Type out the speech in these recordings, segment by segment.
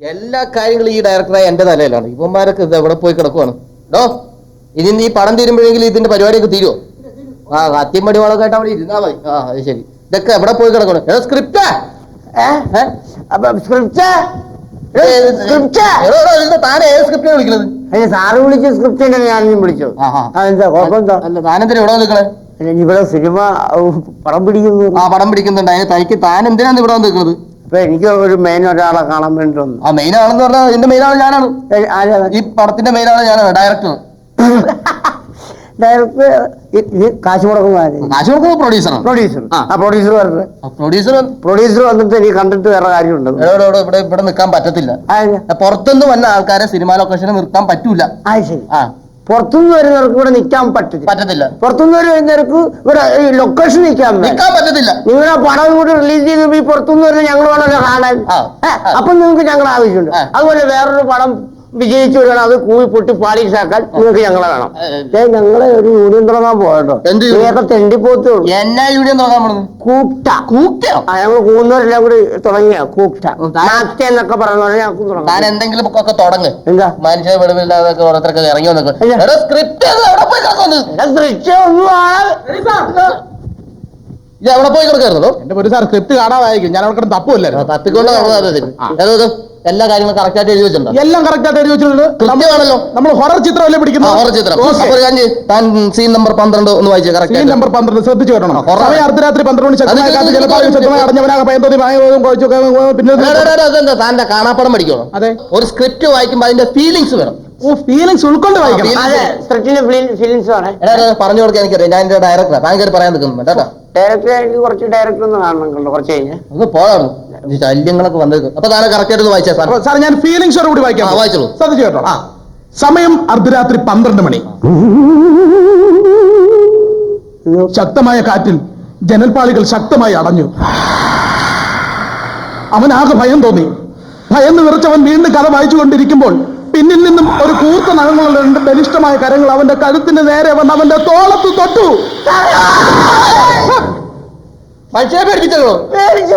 എല്ലാ കാര്യങ്ങളും ഈ ഡയറക്ടറായ എന്റെ തലയിലാണ്. ഇവന്മാരൊക്കെ ഇത് എവിടെ പോയി കിടക്കുവാണ്? ഡോ ഇനി നീ പണം തീരുമ്പോഴെങ്കിലും ഇതിന്റെ പരിപാടിയൊക്കെ തീരുമോ ആ കത്തിയമ്പടി പടിവാളൊക്കെ ആയിട്ട് അവിടെ ഇരുന്നാ മതി. ആ അത് ശരി. ഇതൊക്കെ എവിടെ പോയി കിടക്കണം ഏതോ സ്ക്രിപ്റ്റ് സ്ക്രിപ്റ്റ് താൻ ഏത് സ്ക്രിപ്റ്റാണ് വിളിക്കുന്നത് അതിന് സാറ് വിളിച്ച സ്ക്രിപ്റ്റ് ഞാനും വിളിച്ചു. അതെന്താ കുഴപ്പമെന്താ അല്ല താനെന്തിനാ ഇവിടെ നിൽക്കണേ ഇവിടെ സിനിമ പടം പിടിക്കുന്നു. ആ പടം പിടിക്കുന്നുണ്ട്. അതിന് തനിക്ക് താൻ എന്തിനാണ് ഇവിടെ നിൽക്കുന്നത് അപ്പൊ എനിക്ക് ഒരു മെയിൻ ഒരാളെ കാണാൻ വേണ്ടി വന്നു. ആ മെയിൻ ആണെന്ന് പറഞ്ഞാൽ ഇതിന്റെ മെയിൻ ആണ് ഞാനാണ്. ഏ, ആരാ ഈ പടത്തിന്റെ മെയിൻ ആൾ ഞാനാണ് ഡയറക്ടർ ഡയറക്ടർ ഇത് കാശ് മുടക്കുന്ന കാശ് കൊടുക്കുന്നത് പ്രൊഡ്യൂസറാണ് പ്രൊഡ്യൂസർ ആ. ആ പ്രൊഡ്യൂസർ പ്രൊഡ്യൂസർ പ്രൊഡ്യൂസർ വന്നിട്ട് എനിക്ക് കണ്ടിട്ട് വേറെ കാര്യമുണ്ട്? ഇവിടെ ഇവിടെ ഇവിടെ നിൽക്കാൻ പറ്റത്തില്ല. ആ പുറത്തുനിന്ന് വന്ന ആൾക്കാരെ സിനിമ ലൊക്കേഷൻ നിർത്താൻ പറ്റൂല. ആ ശരി. ആ. പുറത്തുനിന്ന് വരുന്നവർക്ക് ഇവിടെ നിൽക്കാൻ പറ്റത്തില്ല. പറ്റത്തില്ല. പുറത്തുനിന്ന് വരുന്നവർക്ക് ഇവിടെ ഈ ലൊക്കേഷൻ നിൽക്കാൻ പറ്റില്ല. നിൽക്കാൻ പറ്റത്തില്ല. നിങ്ങളെ പടം കൂടി റിലീസ് ചെയ്ത് ഈ പുറത്തുനിന്ന് വരുന്ന ഞങ്ങൾ വേണമല്ലോ കാണാൻ അപ്പൊ നിങ്ങൾക്ക് ഞങ്ങൾ ആവശ്യമുണ്ട്. അതുപോലെ വേറൊരു പടം വിജയിച്ചു വരണം അത് കൂവി പൊട്ടി പാളിസാക്കാൻ നിങ്ങൾക്ക് ഞങ്ങളെ വേണം. ഞങ്ങളെ ഒരു യൂണിയൻ തുടങ്ങാൻ പോകട്ടോ? നിങ്ങളൊക്കെ തെണ്ടിപ്പോത്തേ ഉള്ളൂ എന്നാ യൂണിയൻ തുടങ്ങാൻ പോണത്? കൂട്ട ആ ഞങ്ങൾ കൂന്നവരെല്ലാം കൂടി തുടങ്ങിയ കൂട്ട എന്നൊക്കെ പറയുന്നവരെ ഞങ്ങൾക്ക് തുടങ്ങാം. എന്തെങ്കിലും ഒക്കെ തുടങ്ങ്. എന്താ? മനുഷ്യ ഓരോരുത്തരൊക്കെ ഇറങ്ങി. വന്നേക്കും. സ്ക്രിപ്റ്റ് ദൃശ്യം ഒന്നും ഇത് എവിടെ പോയി കിടക്കായിരുന്നോ. എന്റെ ഒരു സാർ സ്ക്രിപ്റ്റ് കാണാതായിരിക്കും. ഞാൻ അവിടെ തപ്പുമല്ലായിരുന്നു തപ്പിക്കൊണ്ട് അതത് എല്ലാ കാര്യങ്ങളും കറക്റ്റ് ആയിട്ട് എഴുതി വെച്ചിട്ടുണ്ട്? എല്ലാം കറക്റ്റ് ആയിട്ട് എഴുതി വെച്ചിട്ടുണ്ട്. കൃത്യമാണല്ലോ. നമ്മൾ ഹൊറർ ചിത്രമല്ലേ അല്ലേ പിടിക്കുന്നത് ഹൊറർ ചിത്രം. അപ്പൊ ഒരു താൻ സീൻ നമ്പർ പന്ത്രണ്ട് ഒന്ന് വായിച്ചു സീൻ നമ്പർ പന്ത്രണ്ട് ശ്രദ്ധിച്ചു കേട്ടോ horror. സമയം അർദ്ധരാത്രി പന്ത്രണ്ട് മണി അടഞ്ഞവനാക പിന്നെ താന്റെ കാണാപ്പടം പഠിക്കണം അതെ. ഒരു സ്ക്രിപ്റ്റ് വായിക്കുമ്പോ അതിന്റെ ഫീലിങ്സ് വേണം. ഓ ഫീലിങ്സ് ഉൾക്കൊണ്ട് വായിക്കണം. അതെ സ്ക്രിപ്റ്റിന്റെ ഫീലിങ്സ് ആണ് എടാ എടാ, പറഞ്ഞു കൊടുക്കാൻ എനിക്കറിയാം. ഞാൻ എന്റെ ഡയറക്ടറാ താൻ കയറി പറയാൻ നിൽക്കുന്നു കേട്ടോ. ഡയറക്ടർ എനിക്ക് കുറച്ച് ഡയറക്ടർ ഒന്ന് കാണണം കണ്ടോ കുറച്ച് കഴിഞ്ഞ്. ഒന്ന് പോകാറുണ്ട് ഈ ശല്യങ്ങളൊക്കെ വന്നേക്കും അപ്പൊ താനെ കറക്റ്റ് ആയിട്ട് വായിച്ചാ സാർ സാർ ഞാൻ ഫീലിംഗ്സോട് കൂടി വായിക്കാം. വായിച്ചോളൂ. ശ്രദ്ധിച്ചു കേട്ടോ? ആ. സമയം അർദ്ധരാത്രി പന്ത്രണ്ട് മണി. ശക്തമായ കാറ്റിൽ ജനൽപാളികൾ ശക്തമായി അടഞ്ഞു. അവനാകെ ഭയം തോന്നി. ഭയന്ന് വിറച്ചവൻ വീണ്ടും കഥ വായിച്ചുകൊണ്ടിരിക്കുമ്പോൾ പിന്നിൽ നിന്നും ഒരു കൂർത്ത നഖങ്ങളുടെ രണ്ട് ബലിഷ്ഠമായ കരങ്ങൾ അവന്റെ കഴുത്തിന് നേരെ വന്ന് അവന്റെ തോളത്ത് തൊട്ടു. മനുഷ്യനെ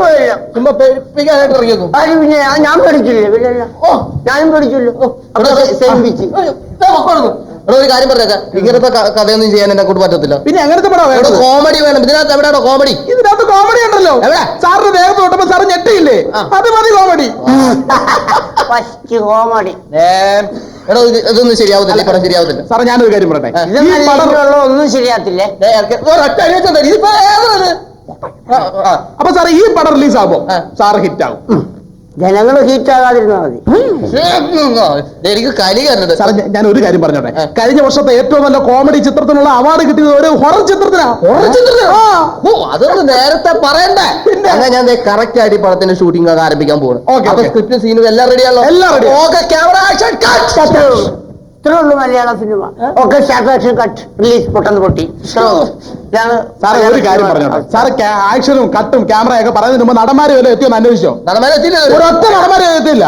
പോയില്ല. ചുമ്മാ പേടിപ്പിക്കാനായിട്ട് ഇറങ്ങിയേക്കും അത് പിന്നെ ഞാൻ പേടിച്ചില്ലേ? പിന്നെ? ഓ ഞാനും പേടിച്ചില്ലോ? സേമിപ്പിച്ച് എടാ ഒരു കാര്യം പറഞ്ഞേക്കാം. ഇങ്ങനത്തെ കഥയൊന്നും ചെയ്യാൻ എന്നെ കൂട്ട് പറ്റത്തില്ല. പിന്നെ അങ്ങനത്തെ പടം കോമഡി വേണം. ഇതിനകത്ത് എവിടെയാണോ കോമഡി ഇതിനകത്ത് കോമഡി ഉണ്ടല്ലോ. എവിടെ? സാറിന്റെ ദേഹത്ത് തൊട്ടപ്പോ സാറ് ഞെട്ടിയില്ലേ. അത് മതി കോമഡി ഫസ്റ്റ് കോമഡി എടോ ഇത് ഇതൊന്നും ശരിയാവത്തില്ല ഈ പടം ശരിയാവത്തില്ല സാറേ ഞാനൊരു കാര്യം പറയട്ടെ ഇത് ഈ പടം ഒന്നും ശരിയാത്തില്ലേ ദേ, ഇറക്കി- ഒരൊറ്റ അടി വെച്ചാ മതി. ഇതിപ്പോ ഏതാ ഇത്? ആ, ആ. അപ്പൊ സാറേ ഈ പടം റിലീസ് ആകുമ്പോ ആ. സാറ് ഹിറ്റ് ആകും ജനങ്ങൾ ഹീറ്റ് ആകാതിരുന്നാൽ മതി എനിക്ക് കലി കയറുന്നത്. സാറേ ഞാൻ- ഞാൻ ഒരു കാര്യം പറഞ്ഞോട്ടെ. കഴിഞ്ഞ വർഷത്തെ ഏറ്റവും നല്ല കോമഡി ചിത്രത്തിനുള്ള അവാർഡ് കിട്ടിയത് ഒരു ഹൊറർ ചിത്രത്തിനാ. ഓ, അതൊന്ന് നേരത്തെ പറയണ്ടേ? എന്നാ ഞാൻ കറക്റ്റ് ആയിട്ട് ഈ പടത്തിന്റെ ഷൂട്ടിംഗ് ഒക്കെ ആരംഭിക്കാൻ പോകുന്നു Okay, okay. സ്ക്രിപ്റ്റ് സീനും എല്ലാം റെഡിയാണല്ലോ എല്ലാം ready. ഓക്കെ ക്യാമറ ആക്ഷൻ ഉള്ളൂ. ഇത്രേ ഉള്ളൂ മലയാള സിനിമ ഒക്കെ സ്റ്റാർട്ട് കട്ട് റിലീസ് പൊട്ടെന്ന് പൊട്ടി. ഇതാണ് സാറേ ഒരു കാര്യം പറഞ്ഞോട്ടെ. സാറ് ആക്ഷനും കട്ടും ക്യാമറയൊക്കെ പറയുന്നതിന് മുമ്പ് നടന്മാരെ വരെ എത്തിയോ അന്വേഷിച്ചോ? ഒരൊറ്റ നടന്മാരെ എത്തിയില്ല?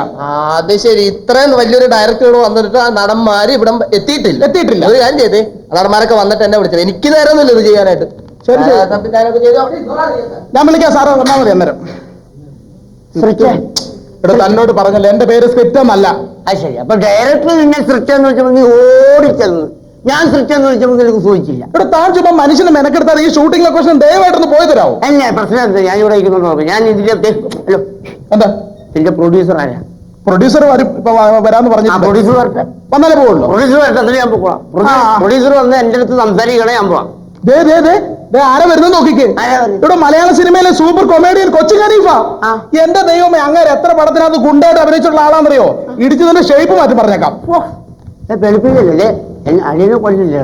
അത് ശരി. ഇത്രയും വലിയൊരു ഡയറക്ടർ വന്നിട്ട് ആ നടന്മാര് ഇവിടെ എത്തിയിട്ടില്ല. എത്തിയിട്ടില്ല. അത് ഞാൻ ചെയ്തേ. നടന്മാരൊക്കെ വന്നിട്ട് എന്നെ വിളിച്ചത്. എനിക്ക് നേരമൊന്നുമില്ല ഇത് ചെയ്യാനായിട്ട്. ശരി. ഞാൻ വിളിക്കാം സാറ്. വന്നാൽ മതി അന്നേരം. ഇവിടെ തന്നോട് പറഞ്ഞല്ലോ. എന്റെ പേര് സ്ക്രിപ്റ്റ് എന്നല്ല. അത് ശരി. അപ്പൊ ഡയറക്ടർ നിന്നെ സൃഷ്ടിയെന്ന് എന്ന് വെച്ചപ്പോൾ നീ ഓടിച്ചെന്ന്. ഞാൻ സൃഷ്ടിയെന്ന് എന്ന് വെച്ചപ്പോൾ നിനക്ക് സൂചിച്ചില്ല. ഇവിടെ താൻ ചുമ്മാ മനുഷ്യനെ മെനക്കെടുത്താൽ ഈ ഷൂട്ടിംഗ് ലൊക്കേഷൻ ദയവായിട്ടൊന്ന് പോയി തരാമോ അല്ല പ്രശ്നം എന്താ? ഞാൻ ഇവിടെ ഇരിക്കുന്നു നോക്കാം. ഞാൻ ഇതിന്റെ ഹലോ. എന്താ? ഇതിന്റെ പ്രൊഡ്യൂസർ ആരാ? പ്രൊഡ്യൂസർ വരാന്ന് പറഞ്ഞു പ്രൊഡ്യൂസർ വരട്ടെ. വന്നാലേ പോകുള്ളൂ പ്രൊഡ്യൂസർ വരട്ടെ ഞാൻ പോകാം പ്രൊഡ്യൂസർ വന്ന് എന്റെ അടുത്ത് സംസാരിക്കണേ ഞാൻ പോവാം. ദേ ദേ ദേ ദേ ആരാ വരുന്നത് നോക്കിക്കേ. ഇവിടെ മലയാള സിനിമയിലെ സൂപ്പർ കൊമേഡിയൻ കൊച്ചു ഖലീഫ. എന്റെ ദൈവമേ അങ്ങനെ എത്ര പടത്തിനകത്ത് ഗുണ്ടായിട്ട് അഭിനയിച്ചുള്ള ആളാണെന്നറിയോ? ഇടിച്ചതിന്റെ ഷേപ്പ് മാറ്റി പറഞ്ഞേക്കാം. പെരുപ്പിക്കല്ലേ എന്നെ അടിയനെ കൊല്ലില്ല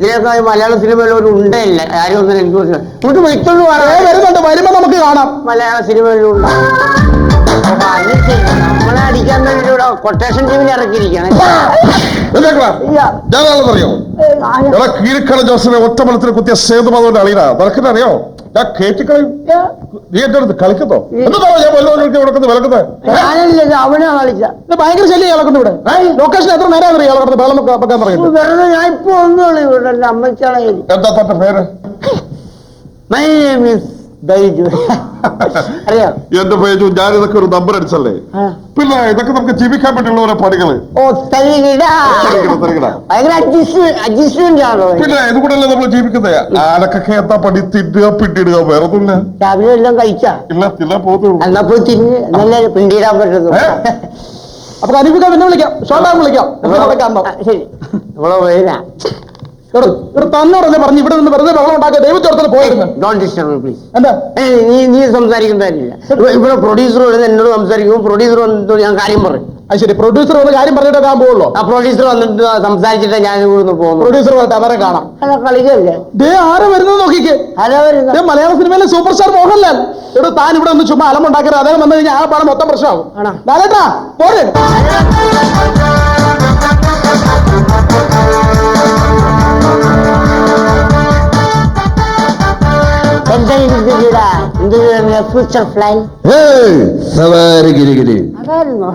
ഇതിനൊക്കെ മലയാള സിനിമയിൽ ഒരു ഉണ്ടയില്ല. ആരും ഒന്നും എനിക്ക്. ഇങ്ങോട്ട് വിളിച്ചോണ്ട് വരുന്നുണ്ട്. വരുമ്പോ നമുക്ക് കാണാം. മലയാള സിനിമയിലുണ്ട്. നമ്മളെ അടിക്കാൻ വേണ്ടി ഇവിടെ കൊട്ടേഷൻ ടീമിൽ ഇറക്കിയിരിക്കണം എന്താ എടാ കീരിക്കട ജോസഫെ ഒറ്റ മലത്തിൽ കുത്തിയ സേതു സേതുമാധവന്റെ അളിയനാ? നടക്കുന്ന അറിയോ ഞാൻ കേറ്റിക്കളയും ഏ, നീ എന്റെ അടുത്ത് കളിക്കുന്നോ? എന്താ ഞാൻ വല്ലവർക്ക് കൊടുക്കുന്നത് അവനാ കളിച്ച ഇത് ഭയങ്കര ശല്യം ഇളക്കുന്നു ഇവിടെ. ലൊക്കേഷൻ എത്ര നേരം അറിയാം ഇളക്കുന്നത് വെള്ളം വെക്കാൻ പറയുന്നത്? വെറുതെ ഞാൻ ഇപ്പൊ ഒന്നും ഇവിടെ അമ്മച്ചാളെ എന്താ തന്റെ പേര്? മൈ നെയിം ഈസ് എന്റെ പേജു ഞാൻ ഇതൊക്കെ ഒരു നമ്പർ അടിച്ചല്ലേ? പിന്നെ ഇതൊക്കെ നമുക്ക് ജീവിക്കാൻ പറ്റുള്ള ഓരോ പണികൾ. പിന്നെ ഇത് കൂടെയല്ലേ നമ്മൾ ജീവിക്കുന്നത് ആരൊക്കെ എന്താ പണി തിന്നുക പിണ്ടിടുക വേറെ ഒന്നുമില്ല രാവിലെ എല്ലാം കഴിച്ചാ? ഇല്ല തിന്നാൻ പോകുന്നുള്ളൂ എന്നാ നല്ല പിണ്ടിടാൻ പറ്റുന്നു? അപ്പൊ അനീഫിക്ക പിന്നെ വിളിക്കാം. ഷോട്ടാൻ വിളിക്കാം. ശരി. നമ്മളെ തന്നോടല്ലേ പറഞ്ഞു ഇവിടെ നിന്ന് വെറുതെ വെള്ളം ഉണ്ടാക്കുക ദൈവത്തോടത്തിൽ പോയിരുന്നു. എന്താ? നീ നീ സംസാരിക്കേണ്ടതില്ല ഇവിടെ പ്രൊഡ്യൂസർ വന്ന് എന്നോട് സംസാരിക്കും. പ്രൊഡ്യൂസർ വന്നിട്ട് ഞാൻ കാര്യം പറയും. അത് ശരി. പ്രൊഡ്യൂസർ വന്ന് കാര്യം പറഞ്ഞിട്ട് ഞാൻ പോകുള്ളൂ ആ പ്രൊഡ്യൂസർ വന്നിട്ട് സംസാരിച്ചിട്ട് ഞാൻ ഇവിടുന്ന് പ്രൊഡ്യൂസർ വന്നിട്ട് അവരെ കാണാം. കളിക്കല്ലേ? ദേ ആരെ വരുന്നത് നോക്കിക്കേ. ഹലോ ദേ മലയാള സിനിമയിലെ സൂപ്പർ സ്റ്റാർ മോഹൻലാൽ. ഇവിടെ താൻ ഇവിടെ ഒന്ന് ചുമ്മാ അലമുണ്ടാക്കരുത് അദ്ദേഹം വന്നു കഴിഞ്ഞാൽ ആ പണം മൊത്തം പ്രശ്നമാകും? ലാലേട്ടാ പോരെ. സവാരി അതായിരുന്നു.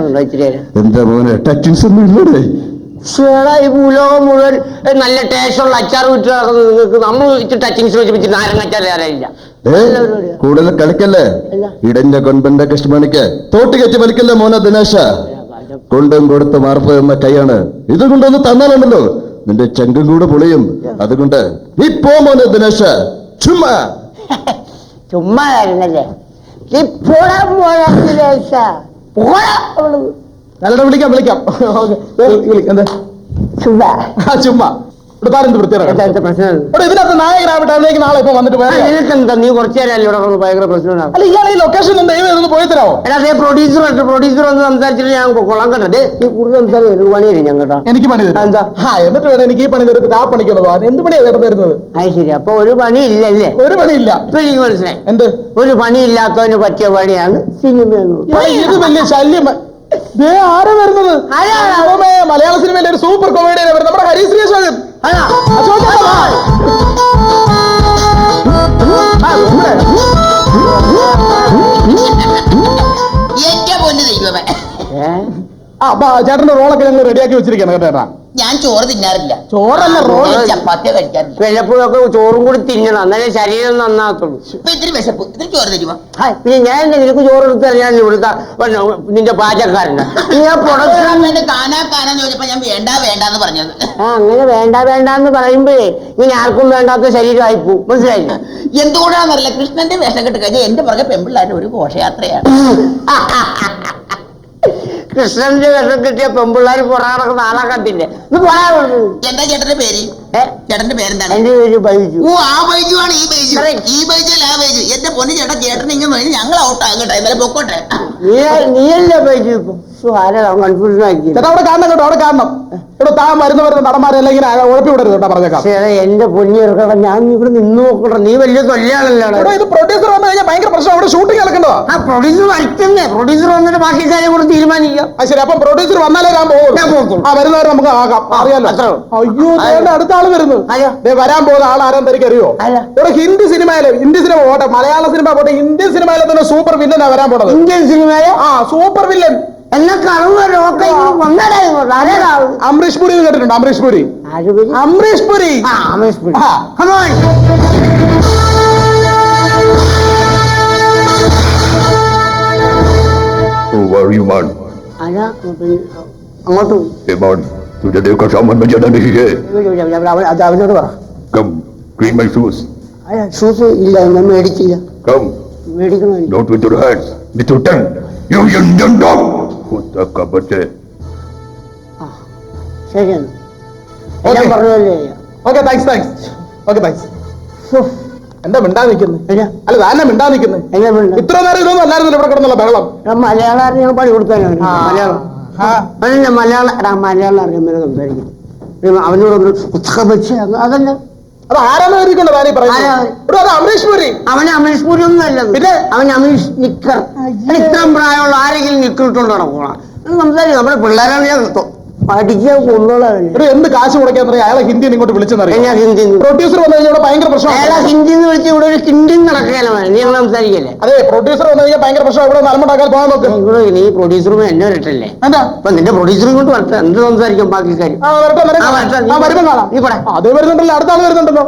ഉണ്ടോ ഇത്തിരി നേരം? എന്താ മോനെ ടച്ചിങ്സ് ഒന്നും ഇല്ലടേ. ശ്ശേടാ, ഈ ഭൂലോകം മുഴുവൻ ഏ, നല്ല ടേസ്റ്റുള്ള അച്ചാർ വിറ്റ് നടക്കുന്നത് നിങ്ങൾക്ക് നമ്മൾ ഇച്ചിരി ടച്ചിങ്സ് വെച്ച് വെച്ച് നാരങ്ങച്ചാർ തരാനില്ല. ഏ കൂടുതൽ കളിക്കല്ലേ? ഇടന്റെ ഇടഞ്ഞ കൊൻപന്റെ കഷ്ടമണിക്ക്. തോട്ടി കെട്ടി വലിക്കല്ലേ മോനെ ദിനേശ? കൊണ്ടും കൊടുത്ത് മാർപ്പ് എന്ന കൈയാണ്. ഇത് കൊണ്ടൊന്ന് തന്നാലുണ്ടല്ലോ. നിന്റെ ചെങ്കും കൂടെ പൊളിയും. അതുകൊണ്ട് നീ പോ മോനെ ദിനേശ. ചുമ്മാ. ചുമ്മാ ആയിരുന്നല്ലേ? വിളിക്കാം വിളിക്കാം. ചുമ്മാ. ചുമ്മാ. വൃത്തിയാണ് ഇതിനകത്ത് നായകനാവട്ടെ നാളെ ഇപ്പൊ വന്നിട്ട് നിനക്കെന്താ നീ കുറച്ചു നേരം അല്ലേ ഇവിടെ വന്ന് ഭയങ്കര പ്രശ്നമാണ് അല്ല ഇയാൾ ഈ ലൊക്കേഷൻ ഒന്ന് ദൈവം ഇതൊന്ന് പോയി തരാമോ എടാ അതേ പ്രൊഡ്യൂസർ ഒന്ന് സംസാരിച്ചിട്ട് ഞാൻ കൊള്ളാൻ കേട്ടോ. നീ കൂടുതൽ സംസാരിക്കും ഒരു പണി തരും ഞാൻ കേട്ടോ. എനിക്ക് പണി തരും. എന്താ? ആ എന്നിട്ട് വേണം എനിക്ക് ഈ പണി തരുന്നത് ആ പണിക്കുള്ളത് പോകാൻ. എന്ത് പണിയാ ചേട്ടൻ തരുന്നത്? അത് ശരി. അപ്പൊ ഒരു പണി ഇല്ലല്ലേ ഒരു പണിയില്ല ഇപ്പൊ എനിക്ക് മനസ്സിലായി. എന്ത്? ഒരു പണി ഇല്ലാത്തവന് പറ്റിയ പണിയാണ് സിനിമ ഇത് വലിയ ശല്യം. ആരാ വരുന്നത്? മലയാള സിനിമയിലെ ഒരു സൂപ്പർ എന്റെ പൊന്ന് ദൈവമേ. ആ അപ്പൊ ചേട്ടന്റെ റോളൊക്കെ ഞങ്ങൾ റെഡിയാക്കി വെച്ചിരിക്കണം കേട്ടോ ചേട്ടാ. ഞാൻ ചോറ് തിന്നാറില്ല. ചോറല്ല റോൾ ചപ്പാത്തി ചപ്പാത്തിയോ കഴിക്കാറില്ല വല്ലപ്പോഴൊക്കെ ചോറും കൂടി തിന്നണം. എന്നാലേ ശരീരം നന്നാകത്തുള്ളൂ. ഇപ്പൊ ഇത്തിരി വിശപ്പ്. ഇത്തിരി ചോറ് തരുമോ? ഹായ്, പിന്നെ ഞാൻ എന്താ നിനക്ക് ചോറ് എടുത്ത് ഞാൻ ഇവിടുത്തെ പിന്നെ നിന്റെ പാചകക്കാരനാ. നീ ആ കാനാ കാനാന്ന് ചോദിച്ചപ്പോ ഞാൻ വേണ്ട വേണ്ടാന്ന് പറഞ്ഞത്. ആ അങ്ങനെ വേണ്ട വേണ്ട എന്ന് പറയുമ്പോഴേ ഇങ്ങനെ ആർക്കും വേണ്ടാത്ത ശരീരമായി പോകും മനസ്സിലായില്ല? എന്തുകൊണ്ടാണെന്നറിയില്ല. കൃഷ്ണന്റെ വേഷം കെട്ട് കഴിഞ്ഞാൽ എന്റെ പുറകെ പെമ്പിള്ളാരുടെ ഒരു ഘോഷയാത്രയാണ്. കൃഷ്ണന്റെ വിഷം കിട്ടിയ പെമ്പിള്ളാർ പുറകെ നടക്കുന്ന ആളെ കണ്ടില്ലേ എന്താ ചേട്ടന്റെ പേര്? ചേട്ടന്റെ പേരെന്താണ്? എന്റെ പേര് ബൈജു. ഓ ആ ബൈജു ആണ് ഈ ബൈജു. ഈ ബൈജു അല്ല ആ ബൈജു. എന്റെ പൊന്നു ചേട്ടൻ ചേട്ടൻ ഇങ്ങനെ ഞങ്ങൾ ഔട്ട് ആകട്ടെ. ഇന്നലെ പൊക്കോട്ടെ. നീ നീയല്ലേ ബൈജു? ഇപ്പൊ ശ്ശോ, ആരാ കൺഫ്യൂഷൻ ആക്കി. ചേട്ടാ അവിടെ കാണണം കേട്ടോ അവിടെ കാണണം. ഇവിടെ താൻ വരുന്ന വരുന്ന നടന്മാരെല്ലാം ഇങ്ങനെ ഉഴപ്പി വിടരുത് കേട്ടോ പറഞ്ഞേക്കാം. എന്റെ പൊന്നിയെടുക്കട്ടെ ഞാൻ ഇവിടെ നിന്ന് നോക്കട്ടെ. നീ വലിയ തൊല്ലയാണല്ലോ ഇത് പ്രൊഡ്യൂസർ വന്നു കഴിഞ്ഞാൽ ഭയങ്കര പ്രശ്നം അവിടെ ഷൂട്ടിംഗ് നടക്കണ്ടോ? ആ പ്രൊഡ്യൂസർ പ്രൊഡ്യൂസർ വന്നിട്ട് ബാക്കി കാര്യം കൂടെ തീരുമാനിക്കാം. ആ ശരി അപ്പം പ്രൊഡ്യൂസർ വന്നാലേ ഞാൻ പോകും. ആ വരുന്നവരെ നമുക്ക് ആകാം. അറിയാലോ. അയ്യോ അടുത്ത ആൾ വരുന്നു ആരാ? വരാൻ പോകുന്ന ആൾ ആരാൻ തനിക്ക് അറിയോ? ഇവിടെ ഹിന്ദി സിനിമയിലെ ഹിന്ദി സിനിമ പോട്ടെ മലയാള സിനിമ പോട്ടെ ഇന്ത്യൻ സിനിമയിലെ തന്നെ സൂപ്പർ വില്ലനാ വരാൻ പോണത്. ഇന്ത്യൻ സിനിമയിലെ? ആ സൂപ്പർ വില്ലൻ? അമരീഷ് പുരി കേട്ടിട്ടുണ്ട്? അമരീഷ് പുരി? അമ്രീഷ് അമരീഷ് പുരി. ആ Amesh Puri. Who are you, man? അങ്ങോട്ട്. സൂര്യദേവ് ക്ഷാമം അത് അവനോട് പറ കം ക്ലീൻ മൈ ഷൂസ് അല്ല ഷൂസ് ഇല്ല ഞാൻ മേടിച്ചില്ല come മേടിക്കണോ not with your hands with your tongue you you don't ഡോ കുത്തക്കപ്പറ്റേ ശരിയാണ് എല്ലാം പറഞ്ഞല്ലേ okay thanks thanks okay thanks എന്താ മിണ്ടാ നിൽക്കുന്നത് അല്ല താനെ മിണ്ടാ? നിൽക്കുന്നത് ഇത്ര നേരം ഇതൊന്നും അല്ലായിരുന്നല്ലോ ഇവിടെ കിടന്നുള്ള ബഹളം മലയാളം ഞാൻ പണി കൊടുത്താലും മലയാളം. അതല്ല മലയാളം മലയാളം അറിയാൻ മേലെ സംസാരിക്കും അവനോട് വെച്ച് അതല്ല. അത് ആരാണ് ഇരിക്കുന്നത് താനീ പറയുന്നത്? അത് അമരീഷ് പുരി. അവൻ അമീഷ് പുരി ഒന്നും അല്ല. പിന്നെ? അവൻ അമീഷ് നിക്കർ. ഇത്രയും പ്രായമുള്ള ആരെങ്കിലും നിക്കിട്ടുണ്ടോ പോകണം സംസാരിക്കും. നമ്മുടെ പിള്ളേരാണ് ഞാൻ കിട്ടും. പഠിക്കാൻ കൊന്നോളവന് എന്ത് കാശ് മുടക്കാൻ പറയാം അയാളെ ഹിന്ദി ഇങ്ങോട്ട് വിളിച്ചെന്നറിയാം ഞാൻ ഹിന്ദി പ്രൊഡ്യൂസർ വന്നു കഴിഞ്ഞാൽ ഭയങ്കര പ്രശ്നം അയാളെ ഹിന്ദി എന്ന് വിളിച്ച് ഇവിടെ ഒരു കിണ്ടി നടക്കുകയല്ല നീ അങ്ങനെ സംസാരിക്കല്ലേ? അതെ പ്രൊഡ്യൂസർ വന്നു കഴിഞ്ഞാൽ ഭയങ്കര പ്രശ്നം ഇവിടെ നലമുണ്ടാക്കാൻ പോകാൻ നോക്ക്. നീ പ്രൊഡ്യൂസറും എന്നെ വരട്ടല്ലേ? എന്താ? അപ്പൊ നിന്റെ പ്രൊഡ്യൂസറും കൊണ്ട് വരട്ടെ. എന്ത് സംസാരിക്കും ബാക്കി കാര്യം അതേ വരുന്നുണ്ടല്ലോ. അടുത്ത ആൾ വരുന്നുണ്ടല്ലോ.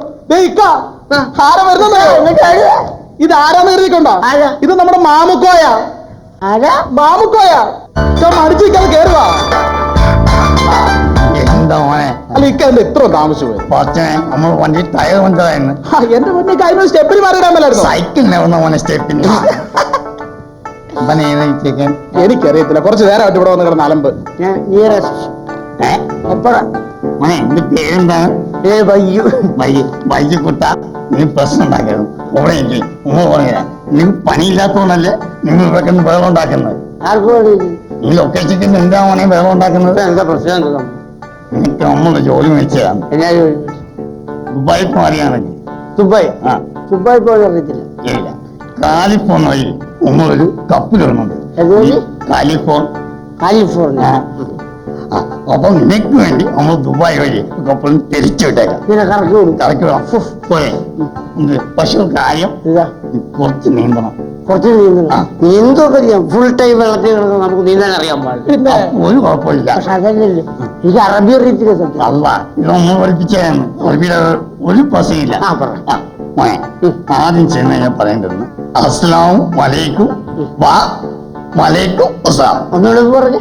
ആരാ വരുന്നത്? ഇത് ആരാന്ന് കരുതിക്കൊണ്ടോ ഇത് നമ്മുടെ മാമുക്കോയ. മാമുക്കോയാ. മാമുക്കോയ മടിച്ചിരിക്കാതെ കേറുവാ. എന്താ മോനെ? അല്ല ഇക്കതിന്റെ എത്ര താമസിച്ചു പോയി? നമ്മൾ വണ്ടി ടയർ കൊണ്ടതായിരുന്നു ആ, എന്റെ മുന്നേ കഴിഞ്ഞ സ്റ്റെപ്പിൽ മാറിയിടാൻ മേലായിരുന്നു? സൈക്കിളിനെ വന്ന മോനെ സ്റ്റെപ്പിന് ചിക്കൻ എനിക്കറിയത്തില്ല. കുറച്ച് നേരമായിട്ട് ഇവിടെ വന്ന് കിടന്ന അലമ്പ്. മോനെ എന്റെ പേരെന്താണ് ഏ വയ്യു. നീ പ്രശ്നം ഉണ്ടാക്കരുത്. നീ ഇല്ലേ? ഉമ്മ പണിയില്ലാത്തതുകൊണ്ടല്ലേ നിങ്ങൾ ഇവിടെ വെള്ളം ഉണ്ടാക്കുന്നത്? ആർക്കും. ഈ ലൊക്കേഷനിൽ എന്താ മോനെ വേറെ ഉണ്ടാക്കുന്നത്. എന്താ പ്രശ്നം? എനിക്ക് നമ്മൾ ജോലി മേടിച്ചതാണ് എന്നാ ജോലി? ദുബായി മാറിയാണെങ്കിൽ ദുബായ്? ആ. ദുബായ് പോലെ അറിയത്തില്ല. ഇല്ല. കാലിഫോൺ വഴി നമ്മളൊരു കപ്പിലിടുന്നുണ്ട് കാലിഫോർണിയ? കാലിഫോർണിയ അപ്പൊ നിനക്ക് വേണ്ടി നമ്മൾ ദുബായ് വഴി കപ്പലും തിരിച്ചു വിട്ടേക്കാം. ഇതിനെ കറക്കി കറക്കി പോരെ? പക്ഷെ കാര്യം കുറച്ച് നീന്തണം. കുറച്ച് നീന്തണം. നീന്തൊക്കെ ചെയ്യാം. ഫുൾ ടൈം വെള്ളത്തിൽ കിടന്ന് നമുക്ക് നീന്താൻ അറിയാൻ പാടില്ല. ഒരു കുഴപ്പമില്ല. പക്ഷെ അതല്ലല്ലോ. എനിക്ക് അറബി അറിയത്തില്ല സത്യം? അല്ല ഇതൊന്നും പഠിപ്പിച്ചാണ് അറബിയുടെ ഒരു പ്രശ്നമില്ല ആ, പറ. മോനെ ആദ്യം ചെന്ന് ഞാൻ പറയേണ്ടത് അസ്ലാം വലൈക്കും വാ വലൈക്കും അസ്ലാം ഒന്നുകൂടെ പറഞ്ഞ.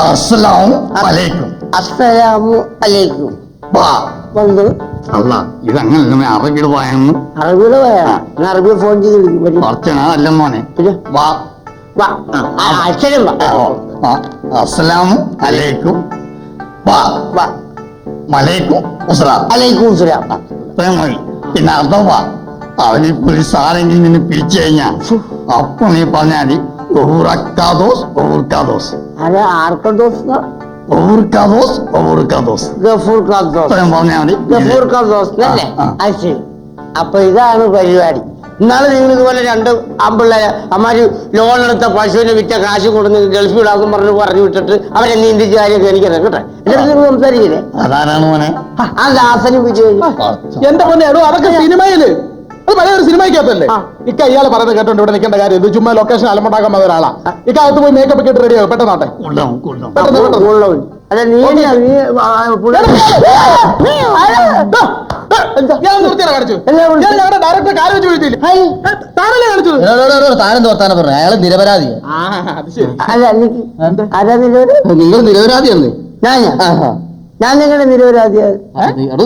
അസ്ലാം അലൈക്കും. അസ്സലാമു അലൈക്കും. വാ. വന്നു. അല്ല ഇതങ്ങനെ പോയാ ഫോൺ ചെയ്ത് വിളിക്കും അല്ല മോനെ? വാ. വാ. അസ്സലാമു അലൈക്കും. വാ. വാ. മലൈക്കും അലൈക്കും സലാം ഇത്രയും മതി. പിന്നെ അർത്ഥം വാ അവന് ഒരു നിന്നെ പിടിച്ചു കഴിഞ്ഞാ അപ്പൊ നീ പറഞ്ഞാൽ അത് ആർക്ക ദോസ് ഗഫൂർ ഖാദോസ് ഇത്രയും പറഞ്ഞാൽ മതി. ഗഫൂർ അല്ലേ ആ, ആ. അത് ശരി. അപ്പൊ ഇതാണ് പരിപാടി. ഇന്നാൾ നിങ്ങൾ ഇതുപോലെ രണ്ട് ആമ്പിള്ളേരെ അമ്മാര് ലോൺ എടുത്ത പശുവിനെ വിറ്റ കാശ് കൊടുന്ന് ഗൾഫിൽ വിടാന്ന് പറഞ്ഞു പറഞ്ഞു വിട്ടിട്ട് അവരെ നീന്തിച്ച കാര്യമൊക്കെ എനിക്കറിയാം. കേട്ടെ? എന്റെ നിങ്ങൾ സംസാരിക്കില്ലേ? അതാരാണ് മോനെ? ആ ദാസനും വിജയ് എന്റെ പൊന്നെ എടോ അതൊക്കെ സിനിമയിൽ. അത് പഴയ ഒരു സിനിമയ്ക്കകത്തല്ലേ. ഇക്ക ഇയാൾ പറയുന്നത് കേട്ടോണ്ട് ഇവിടെ നിൽക്കേണ്ട കാര്യം. ഇത് ചുമ്മാ ലൊക്കേഷൻ അലമുണ്ടാക്കാൻ വന്ന ഒരാളാ. ഇക്കകത്ത് പോയി മേക്കപ്പ് ഒക്കെ ഇട്ട് റെഡി ആകും പെട്ടെന്നാട്ടെ പെട്ടെന്ന് അല്ല നീ അയാൾ നിരപരാധി. നിങ്ങൾ നിരപരാധിയാണ് ഞാൻ ഞാൻ നിങ്ങളുടെ നിരപരാധിയാണ്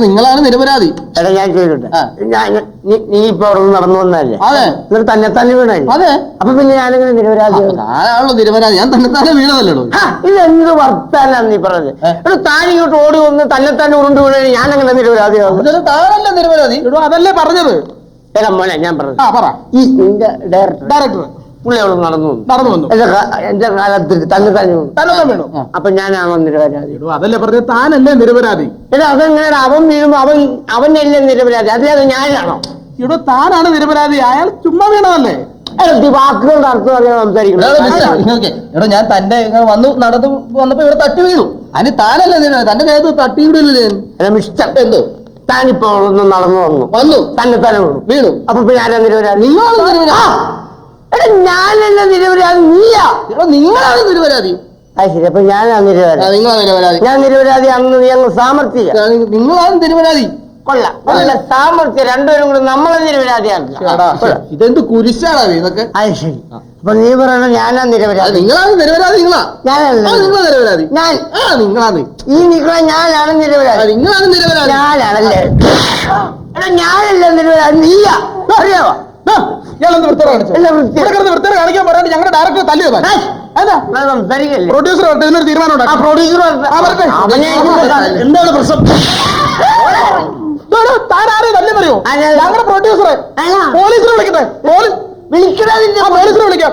നിങ്ങളാണ് നിരപരാധി. എടാ ഞാൻ ചെയ്തിട്ട്. ഞാൻ നീ ഇപ്പൊ അവിടെ നിന്ന് നടന്നു വന്നല്ലേ അതെ. എന്നിട്ട് തന്നെ തന്നെ വീണല്ലേ അതെ. അപ്പൊ പിന്നെ ഞാനിങ്ങനെ നിരപരാധിയാണ് ഞാനാണല്ലോ നിരപരാധി. ഞാൻ തന്നെ തന്നെ വീണതല്ലോ ഇത് എന്ത് വർത്താനാണ് നീ പറഞ്ഞത്? എടാ താൻ ഇങ്ങോട്ട് ഓടി വന്ന് തന്നെ തന്നെ ഉരുണ്ട് വീണ ഞാൻ അങ്ങനെ നിരപരാധിയാണ് താനല്ല നിരപരാധി? എടോ അതല്ലേ പറഞ്ഞത്? എടാ മോനെ ഞാൻ പറഞ്ഞത്. ഈ നിന്റെ ഡയറക്ടർ ഡയറക്ടർ പുള്ളി അവിടെ നടന്നു വന്നു. നടന്നു വന്നു. എന്റെ കാ- എന്റെ കാലത്തിൽ തന്നെ തന്നെ വീണു തന്നെ വീണു അപ്പൊ ഞാനാണോ നിരപരാധി. എടോ അതല്ലേ പറഞ്ഞത്? താനല്ലേ നിരപരാധി? എടാ അതെങ്ങനെ അവൻ വീഴുമ്പോ അവൻ അവനല്ലേ നിരപരാധി? അതിലത് ഞാനാണോ? എടോ താനാണ് നിരപരാധി. അയാൾ ചുമ്മാ വീണതല്ലേ? എടാ ഈ വാക്കുകളുടെ അർത്ഥം അറിയാൻ സംസാരിക്കണം എടോ ഞാൻ തന്റെ ഇങ്ങനെ വന്നു നടന്നു വന്നപ്പോ ഇവിടെ തട്ടി വീണു. അതിന് താനല്ലേ നിരപരാധി? തന്റെ ദേഹത്ത് തട്ടി വിടില്ലേ എടാ മിസ്റ്റർ. എന്തോ? താനിപ്പോ അവിടെ നടന്നു വന്നു. വന്നു. തന്നെ തന്നെ വീണു. വീണു അപ്പൊ പിന്നെ ആരാ നിരപരാധി? നിങ്ങളാണ് നിരപരാധി. ആ! ഞാനല്ല നിരപരാധി നീയാ. എടോ നിങ്ങളാണ് നിരപരാധി. അത് ശരി അപ്പൊ ഞാനാ ആ, നിരപരാധി നിങ്ങളാണ് നിരപരാധി. ഞാൻ നിരപരാധി അന്ന് നീ അങ്ങ് സാമർത്ഥ്യ നിങ്ങളാണ് നിരപരാധി. കൊള്ളാം. സാമർത്ഥ്യം രണ്ടുപേരും കൂടെ നമ്മളെ നിരപരാധിയാണ്. ഇതെന്ത് ഇതൊക്കെ? അത് ശരി. അപ്പൊ നീ പറയണ ഞാനാ നിരപരാധി. നിങ്ങളാണ് നിരപരാധി നിങ്ങളാ. ഞാനല്ല. നിങ്ങളാ നിരപരാധി. ഞാൻ. ആ നിങ്ങളാണ്. ഈ നിൽക്കണ ഞാനാണ് ആ, നിരപരാധി നിങ്ങളാണ് നിരപരാധി. ഞാനാണല്ലേ. എടാ ഞാനല്ല നിരപരാധി. നീയാ. അറിയാവോ? പ്രൊഡ്യൂസർ ഇതിനൊരു തീരുമാനം. എന്താണ് പ്രശ്നം? താൻ ആരെ തല്ലി പറയോ ഞങ്ങളുടെ പ്രൊഡ്യൂസറെ പോലീസിനെ വിളിക്കട്ടെ. പോലീസ് വിളിക്കണതിന്റെ ആ പോലീസിനെ വിളിക്കാം.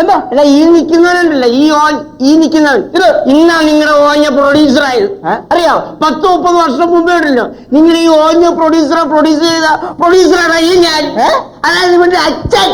എന്താ? അല്ല ഈ നിൽക്കുന്നവനുണ്ടല്ല ഈ ഓൻ ഈ നിൽക്കുന്നവൻ ഇത്? ഇന്നാ നിങ്ങളുടെ ഓഞ്ഞ പ്രൊഡ്യൂസർ ആയത്. അറിയാമോ പത്ത് മുപ്പത് വർഷം മുമ്പേ ഉണ്ടല്ലോ. നിങ്ങൾ ഈ ഓഞ്ഞ പ്രൊഡ്യൂസറെ പ്രൊഡ്യൂസ് ചെയ്ത പ്രൊഡ്യൂസറാണ് ഈ ഞാൻ. അതായത് ഇവന്റെ അച്ഛൻ?